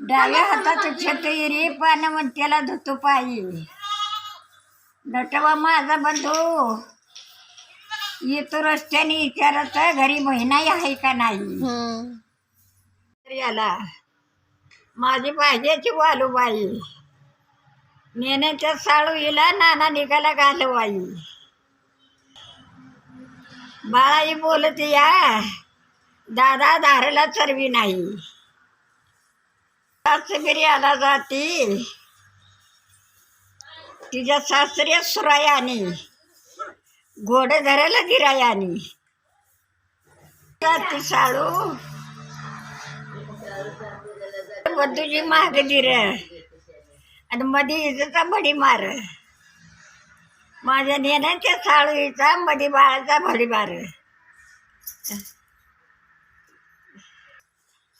डाव्या हातात छतरी पानवंत्याला धुतो पायी. नटवा माझा बंधू येतो रस्त्याने विचारत घरी महिनाही आहे का नाही? याला माझी पाहिजेची वालूबाई नेण्याच्या साळूईला नाना निघाला घालवाई. बाळाई बोलते या दादा धारला चरवी नाही. सासगिरी आला जाती. तिच्या सासऱ्या सुरायानी घोड धरायला गिरायानी. ती साळू. बंधूची माग दिर आणि मधी हिजचा भडी मार. माझ्या नेण्याच्या साळूचा मधी बाळाचा भडी मार.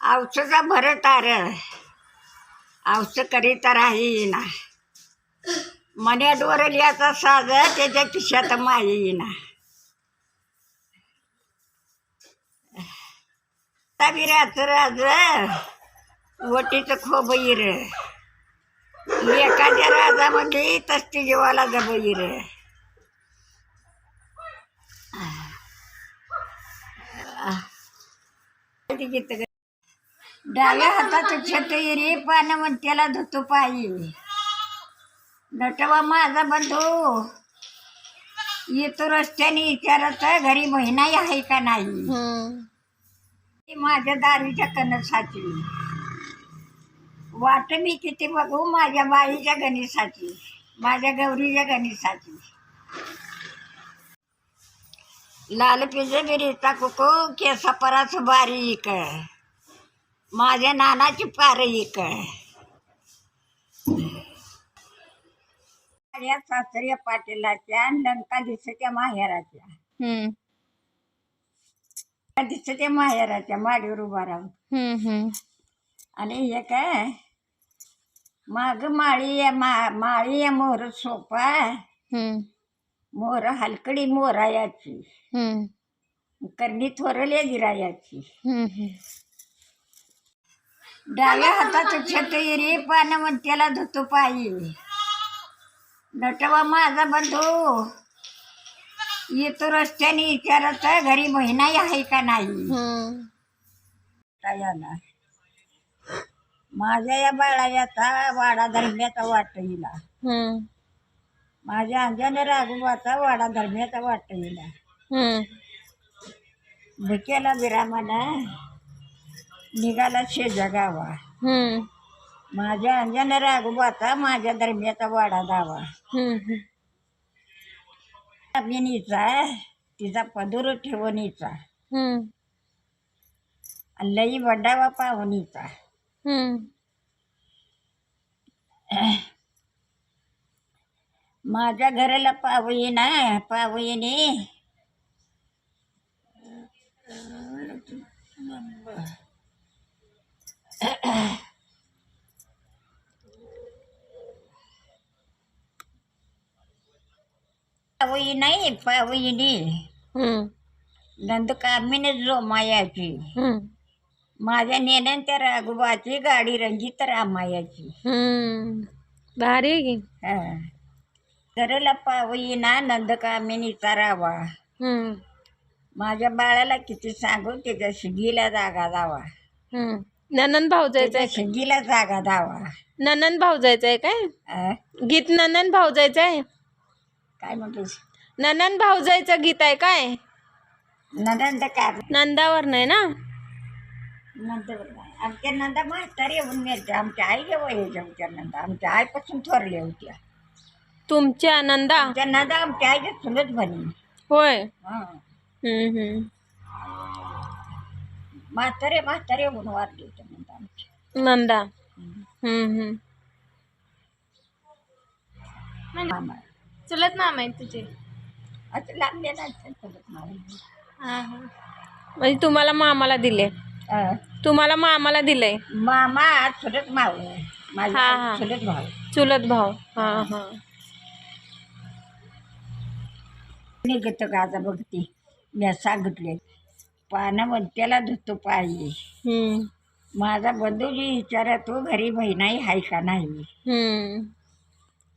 औषधा भर तार औष करीत राहीना. मन्या डोरल्याचा साज त्याच्या खिशात माय येईना तबिराचं राज वटीचं खोबईर एखाद्या राजामध्ये तस्ती जीवाला जबईर डाव्या हातात छतरी पानवंत्याला धुतो पायी. नटवा माझा बंधू. येतो रस्त्याने विचारत घरी महिनाही आहे का नाही. ती माझ्या दारीच्या कणसाची. वाट मी किती बघू माझ्या बाईच्या गणेशाची माझ्या गौरीच्या गणेशाची. लाल पिजे बिरीचा कुकू केसा पराच बारीक. माझ्या नानाची पारईक माझ्या सासऱ्या पाटीलाच्या लंका दिसत्या माहेराच्या हम्म. दिसत्या माहेराच्या माडीवर उभा राहून हम्म. हम्म. आणि हे काय माग माळी आहे, मा माळी आहे मोर सोपा हम्म. मोर हलकडी मोरायाची हम्म. करणी थोरल्या गिरायाची हम्म. डाव्या हातात छतरी पानवंत्याला धुतो पायी नटवा माझा बंधू येतो रस्त्याने विचारत घरी महिनाही आहे का नाही. याला माझ्या या बाळायाचा वाडा धर्म्याचा वाट हिला. माझ्या अंजने राघोबाचा वाडा धर्म्याचा वाट हिला. भुकेला विरामाना निघाला शेजा गावा हम्म. माझ्या अंजने राघोबाचा माझ्या धर्म्याचा वाडा दावा हम्म. अभिनीचा तिचा पदूर ठेवणीचा हम्म. आणि लई वडावा पाहुणीचा हम्म. माझ्या घराला पावई ना पावईने पावई नाही. नंदकामीने जोमायाची हम्म. माझ्या नेण्यान त्या राघोबाची गाडी रंजित रामायाची. भारी हा. करला पावई ना नंदकामिनीचा रावा. माझ्या बाळाला किती सांगू त्याच्या शिगीला जागा दावा हम्म. ननन भाऊ जायचं त्याच्या आहे शिगीला जागा दावा. ननन भाऊ जायचं आहे काय? गीत ननन भाऊ जायचं आहे काय म्हणतोस? ननन भाऊ जायचं गीत आहे काय? नंद कार नंदावर नाही ना? नंतर आमच्या नंदा म्हातारी येऊन मिळते आमच्या आई जेव्हा यायच्या होत्या नंदा. आमच्या आईपासून थोरल्या होत्या. तुमच्या नंदा? आमच्या नंदा आमच्या आईच्या चुलत बनी होय. हा. हम्म. हम्म. म्हातारे म्हातारे येऊन वारली नंदा आमच्या नंदा. हम्म. हम्म. मामा. चुलत मामा आहे तुझे? असं लागले ना चुलत मामा. म्हणजे तुम्हाला मामाला दिले? तुम्हाला मामाला दिलंय? मामा चुलत माझा हा, हा. चुलत भाऊ चुलत भाऊ. हा हा. निघत गाजा बघती. मी सांगितले पानावंत्याला धुतो पायी हम्म. माझा बंधूजी विचारतो घरी बहिणाई आहे का नाही हम्म.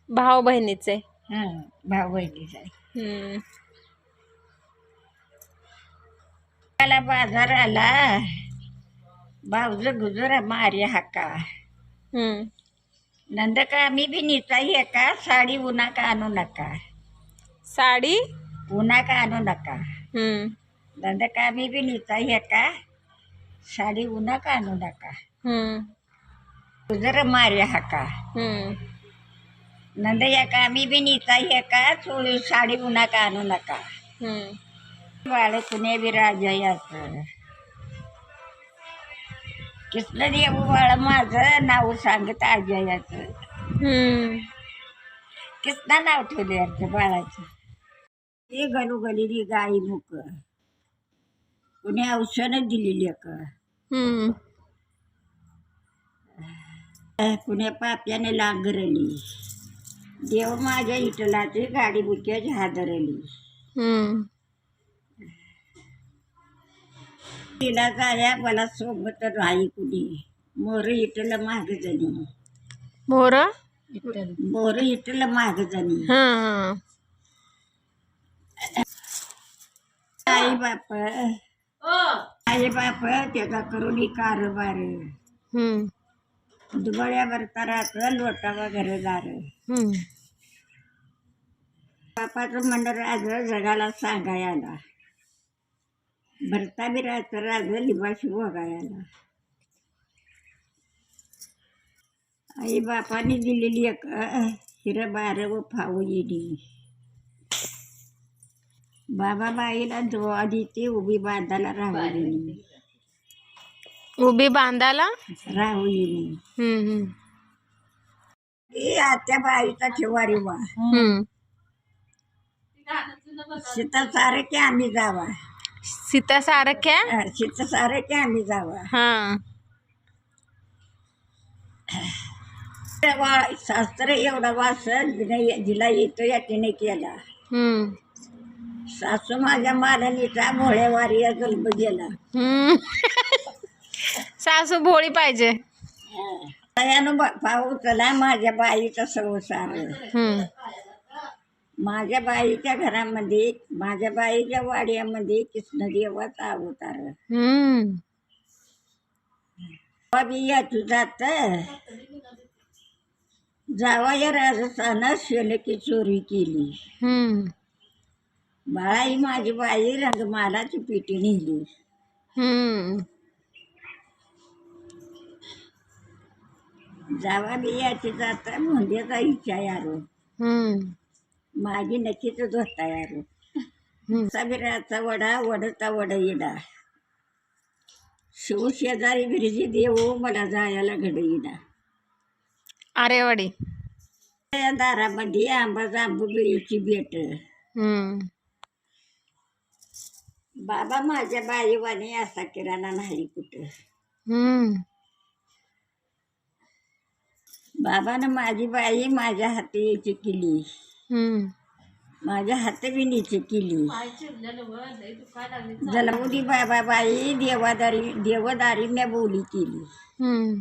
भाऊ बहिणीचे हं भाऊ बहिणीचा आहे हम्म. त्याला बाजार आला भाऊज गुजर मारे हाका हम्म. नंद का आम्ही बी निचाई का साडी उन्हा का आणू नका साडी उन्हा का आणू नका हम्म. नंद का आम्ही बी आहे का साडी उन्हा का आणू नका? हम्म. गुजर मारे हाका. नंद या का आम्ही बी आहे का चोळी साडी उन्हा का आणू नका. बाळ कुणे बी राजा याचं कृष्णदेव बाळ माझं नाव सांगत आजयाचं. कृष्णा नाव ठेवले याचं बाळाचं. ते गलू गलेली गाई मुक. कुणी औषधं दिलेली का. कुण्या पाप्याने लांगरली देव माझ्या इटलाची गाडी बुक्याची हादरली हम्म. तिला जाया मला सोबत राही कुणी. मोर इटला माग जणी. मोर? मोर इटला माग जणी. हा. आई बाप. आई बाप त्याचा करून कारभार. हम्म. दुबळ्यावर तराचं लोटावा घरदार. बापाचं मंडळ राज जगाला सांगायला. भरता बिराचं राज लिबाशी बघायला आई बापाने दिलेली एक हिर बार व फाऊ येडी बाबा बाईला जोआ देते उभी बांधाला राहू उभी बांधाला राहू हम्म. हम्म. ए आत्या बाईचा ठेवारी वा हम्म. सीता सारे की आम्ही जावा सीता सारख्या सीता सारे की आम्ही जावा हा तेव्हा शास्त्र एवढा वाचन जिने जिला येतो या तिने केला हम्म. सासू माझ्या मालनीचा भोळेवारी जन्म गेला हम्म. सासू भोळी पाहिजे त्यानं चला माझ्या बाईचा संसार हम्म. माझ्या बाईच्या घरामध्ये माझ्या बाईच्या वाड्यामध्ये कृष्णदेवाचा अवतार हम्म. बी याची जात जावया राजस्थानात शेलकी चोरी केली हम्म. बाळाई माझी बाई रंगमालाची पिटी नेली हम्म. जावा बियाची जाता मुंड्याचा इच्छा यारो हम्म. माझी नक्कीच धोता यारो. सबीराचा वडा वडता वड येडा शिव शेजारी बिरजी देव मला जायला घडईना आरेवाडी त्या दारामध्ये आंबा जांबू बिळीची बेट हम्म. बाबा माझ्या बाईवाने असा किराणा नाही कुठं हम्म. बाबानं माझी बाई माझ्या हाती केली हम्म. माझ्या हातविणीची केली जलमुदी बाबा बाई देवादारी देवदारीने बोली केली हम्म.